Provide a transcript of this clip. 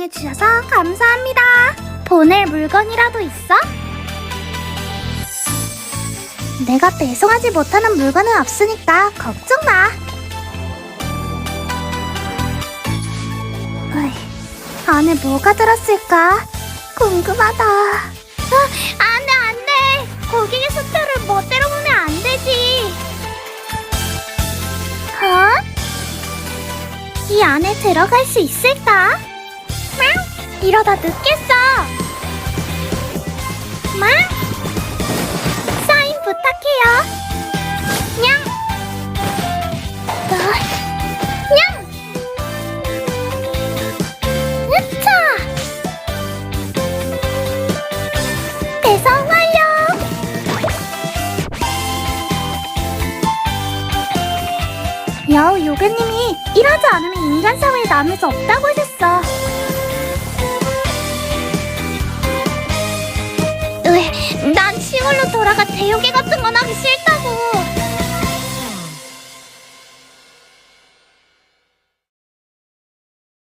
배송해주셔서 감사합니다. 보낼 물건이라도 있어? 내가 배송하지 못하는 물건은 없으니까 걱정 마. 어이, 안에 뭐가 들었을까? 궁금하다. 아, 안 돼, 안 돼. 고객의 수표를 멋대로 보면 안 되지. 어? 이 안에 들어갈 수 있을까? 망! 이러다 늦겠어. 망! 사인 부탁해요. 냥! 어, 냥! 으차! 배송 완료! 여우 요괴님이 일하지 않으면 인간 사회에 남을 수 없다고